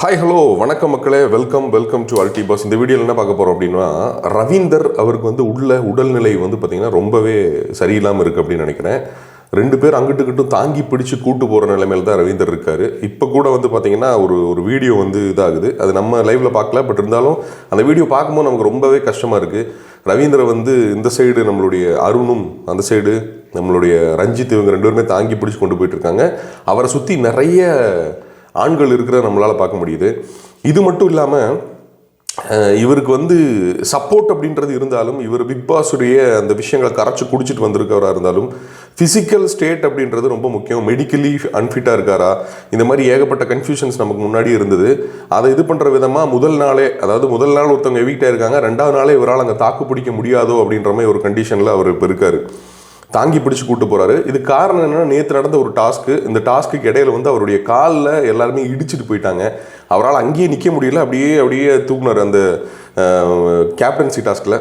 Hi hello வணக்கம் மக்களே. Welcome welcome to அல்டி பாஸ் இந்த வீடியோவில் என்ன பார்க்க போகிறோம் அப்படின்னா ரவீந்தர் அவருக்கு வந்து உள்ள உடல்நிலை வந்து பார்த்திங்கன்னா ரொம்பவே சரியில்லாமல் இருக்குது அப்படின்னு நினைக்கிறேன். ரெண்டு பேர் அங்கிட்டுக்கிட்டும் தாங்கி பிடிச்சு கூட்டு போகிற நிலைமையில் தான் ரவீந்தர் இருக்கார். இப்போ கூட வந்து பார்த்திங்கன்னா ஒரு ஒரு வீடியோ வந்து இதாகுது. அது நம்ம லைவில் பார்க்கல பட் இருந்தாலும் அந்த வீடியோ பார்க்கும்போது நமக்கு ரொம்பவே கஷ்டமாக இருக்குது ரவீந்திர வந்து இந்த சைடு நம்மளுடைய அருணும் அந்த சைடு நம்மளுடைய ரஞ்சித் இவங்க ரெண்டு பேருமே தாங்கி பிடிச்சி கொண்டு போயிட்டுருக்காங்க அவரை சுற்றி நிறைய ஆண்கள் இருக்கிறத நம்மளால் பார்க்க முடியுது. இது மட்டும் இல்லாமல் இவருக்கு வந்து சப்போர்ட் அப்படின்றது இருந்தாலும் இவர் பிக் பாஸுடைய அந்த விஷயங்களை கரைச்சி குடிச்சிட்டு வந்திருக்கவராக இருந்தாலும் ஃபிசிக்கல் ஸ்டேட் அப்படின்றது ரொம்ப முக்கியம். மெடிக்கலி அன்ஃபிட்டாக இருக்காரா? இந்த மாதிரி ஏகப்பட்ட கன்ஃபியூஷன்ஸ் நமக்கு முன்னாடி இருந்தது. அதை இது பண்ணுற விதமாக முதல் நாளே அதாவது முதல் நாள் ஒருத்தவங்க எவிக்டாக இருக்காங்க ரெண்டாவது நாளே இவரால் அங்கே தாக்கு பிடிக்க முடியாதோ அப்படின்ற மாதிரி ஒரு கண்டிஷனில் அவர் இப்போ இருக்கார். தாங்கி பிடிச்சி கூட்டு போறாரு. இது காரணம் என்னன்னா நேற்று நடந்த ஒரு டாஸ்க்கு இந்த டாஸ்க்கு இடையில வந்து அவருடைய காலில் எல்லாருமே இடிச்சிட்டு போயிட்டாங்க. அவரால் அங்கேயே நிற்க முடியல அப்படியே அப்படியே தூக்குனார் அந்த கேப்டன்சி டாஸ்கில்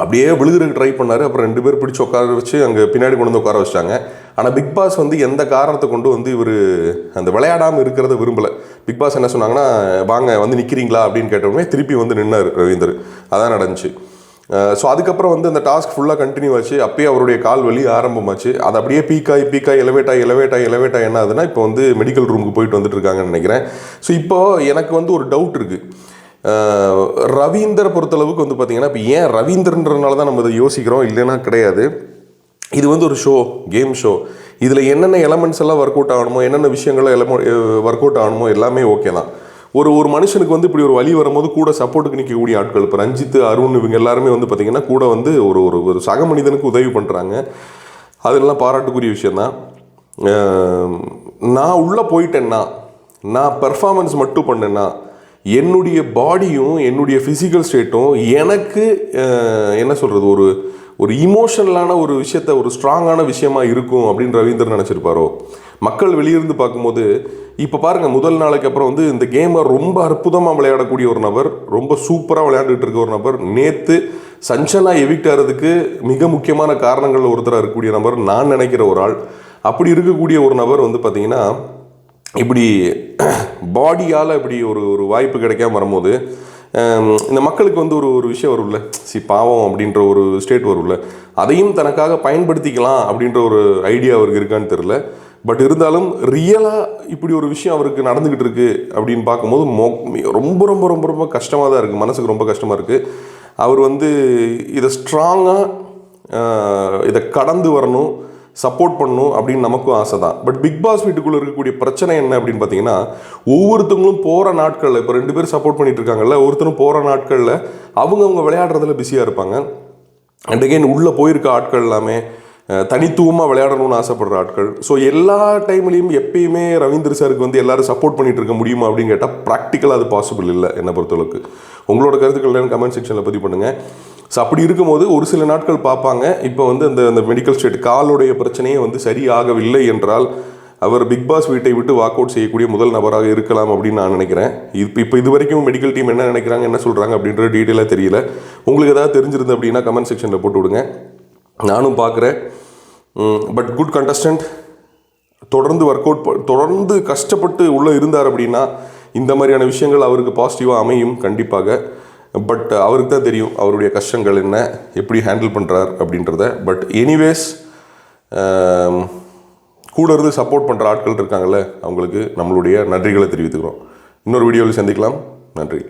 அப்படியே விழுகிறதுக்கு ட்ரை பண்ணார். அப்புறம் ரெண்டு பேர் பிடிச்சி உட்கார வச்சு அங்கே பின்னாடி கொண்டு வந்து உட்கார வச்சிட்டாங்க. ஆனால் பிக் பாஸ் வந்து எந்த காரணத்தை கொண்டு வந்து இவர் அந்த விளையாடாமல் இருக்கிறத விரும்பலை. பிக் பாஸ் என்ன சொன்னாங்கன்னா வாங்க வந்து நிற்கிறீங்களா அப்படின்னு கேட்டவுடனே திருப்பி வந்து நின்னார் ரவீந்தர். அதான் நடந்துச்சு. ஸோ அதுக்கப்புறம் வந்து அந்த டாஸ்க் ஃபுல்லாக கண்டினியூ ஆச்சு. அப்பயே அவருடைய கால் வலி ஆரம்பமாச்சு. அது அப்படியே பீக்காய் பீக்காய் எலவேட் ஆகி எலவேட் ஆகி எலவேட் ஆகி என்ன ஆகுதுன்னா இப்போ வந்து மெடிக்கல் ரூமுக்கு போயிட்டு வந்துட்டு இருக்காங்கன்னு நினைக்கிறேன். ஸோ இப்போ எனக்கு வந்து ஒரு டவுட் இருக்குது ரவீந்தரை பொறுத்தளவுக்கு வந்து பார்த்தீங்கன்னா இப்போ ஏன் ரவீந்திரன்றனால தான் நம்ம இதை யோசிக்கிறோம்? இல்லைன்னா கிடையாது. இது வந்து ஒரு ஷோ கேம் ஷோ இதில் என்னென்ன எலமெண்ட்ஸ் எல்லாம் ஒர்க் அவுட் ஆகணுமோ என்னென்ன விஷயங்கள் எலமோ ஒர்க் அவுட் ஆகணுமோ எல்லாமே ஓகே தான். ஒரு ஒரு மனுஷனுக்கு வந்து இப்படி ஒரு வழி வரும்போது கூட சப்போர்ட்டுக்கு நிற்கக்கூடிய ஆட்கள் இப்போ ரஞ்சித் அருண் இவங்க எல்லாருமே வந்து பார்த்திங்கன்னா கூட வந்து ஒரு ஒரு ஒரு சக மனிதனுக்கு உதவி பண்ணுறாங்க அதெல்லாம் பாராட்டுக்குரிய விஷயந்தான் நான் உள்ளே போயிட்டேன்னா நான் பெர்ஃபார்மன்ஸ் மட்டும் பண்ணேன்னா என்னுடைய பாடியும் என்னுடைய ஃபிசிக்கல் ஸ்டேட்டும் எனக்கு என்ன சொல்கிறது ஒரு ஒரு இமோஷனலான ஒரு விஷயத்த ஒரு ஸ்ட்ராங்கான விஷயமா இருக்கும் அப்படின்னு ரவீந்தர் நினச்சிருப்பாரோ? மக்கள் வெளியிருந்து பார்க்கும்போது இப்போ பாருங்கள் முதல் நாளைக்கு அப்புறம் வந்து இந்த கேமை ரொம்ப அற்புதமாக விளையாடக்கூடிய ஒரு நபர் ரொம்ப சூப்பராக விளையாண்டுட்டு இருக்க ஒரு நபர் நேற்று சஞ்சனா எவிக்ட் ஆகிறதுக்கு மிக முக்கியமான காரணங்கள் ஒருத்தராக இருக்கக்கூடிய நபர் நான் நினைக்கிற ஒரு ஆள். அப்படி இருக்கக்கூடிய ஒரு நபர் வந்து பார்த்திங்கன்னா இப்படி பாடியால் இப்படி ஒரு ஒரு வாய்ப்பு கிடைக்காம வரும்போது இந்த மக்களுக்கு வந்து ஒரு ஒரு விஷயம் வரும்ல? சி பாவம் அப்படின்ற ஒரு ஸ்டேட் வரும்ல? அதையும் தனக்காக பயன்படுத்திக்கலாம் அப்படின்ற ஒரு ஐடியா அவருக்கு இருக்கான்னு தெரில பட் இருந்தாலும் ரியலாக இப்படி ஒரு விஷயம் அவருக்கு நடந்துக்கிட்டு இருக்கு அப்படின்னு பார்க்கும்போது மொ ரொம்ப ரொம்ப ரொம்ப ரொம்ப கஷ்டமாக தான் இருக்குது மனசுக்கு ரொம்ப கஷ்டமாக இருக்குது அவர் வந்து இதை ஸ்ட்ராங்காக இதை கடந்து வரணும். சப்போர்ட் பண்ணணும் அப்படின்னு நமக்கும் ஆசை தான் பட் பிக் பாஸ் வீட்டுக்குள்ளே இருக்கக்கூடிய பிரச்சனை என்ன அப்படின்னு பார்த்தீங்கன்னா ஒவ்வொருத்தவங்களும் போகிற நாட்களில் இப்போ ரெண்டு பேர் சப்போர்ட் பண்ணிட்டு இருக்காங்கல்ல ஒருத்தரும் போகிற நாட்களில் அவங்கவுங்க விளையாடுறதுல பிஸியாக இருப்பாங்க. அண்ட் அகெயின் உள்ளே போயிருக்க ஆட்கள் எல்லாமே தனித்துவமாக விளையாடணும்னு ஆசைப்படுற ஆட்கள். ஸோ எல்லா டைம்லேயும் எப்பயுமே ரவீந்திர சாருக்கு வந்து எல்லாரும் சப்போர்ட் பண்ணிகிட்டு இருக்க முடியுமா அப்படின்னு கேட்டால் ப்ராக்டிக்கலாக அது பாசிபிள் இல்லை என்னை பொறுத்தளவுக்கு. உங்களோட கருத்துக்கள் கமெண்ட் செக்ஷனில் பதிவு பண்ணுங்கள் ஸோ அப்படி இருக்கும்போது ஒரு சில நாட்கள் பார்ப்பாங்க. இப்போ வந்து அந்த அந்த மெடிக்கல் ஸ்டேட் காலுடைய பிரச்சனையே வந்து சரியாகவில்லை என்றால் அவர் பிக் பாஸ் வீட்டை விட்டு வாக் அவுட் செய்யக்கூடிய முதல் நபராக இருக்கலாம் அப்படின்னு நான் நினைக்கிறேன். இப்போ இப்போ இது வரைக்கும் மெடிக்கல் டீம் என்ன நினைக்கிறாங்க என்ன சொல்கிறாங்க அப்படின்ற டீட்டெயிலாக தெரியல. உங்களுக்கு ஏதாவது தெரிஞ்சிருந்து அப்படின்னா கமெண்ட் செக்ஷனில் போட்டு விடுங்க. நானும் பார்க்குறேன். பட் குட் கண்டஸ்டன்ட் தொடர்ந்து ஒர்க் அவுட் தொடர்ந்து கஷ்டப்பட்டு உள்ளே இருந்தார் அப்படின்னா இந்த மாதிரியான விஷயங்கள் அவருக்கு பாசிட்டிவாக அமையும் கண்டிப்பாக. பட் uh, அவருக்கு தான் தெரியும் அவருடைய கஷ்டங்கள் என்ன எப்படி ஹேண்டில் பண்ணுறார் அப்படின்றத. பட் எனிவேஸ் um, கூட இருந்து சப்போர்ட் பண்ணுற ஆட்கள் இருக்காங்கல்ல அவங்களுக்கு நம்மளுடைய நன்றிகளை தெரிவித்துக்கிறோம். இன்னொரு வீடியோவில் சந்திக்கலாம். நன்றி.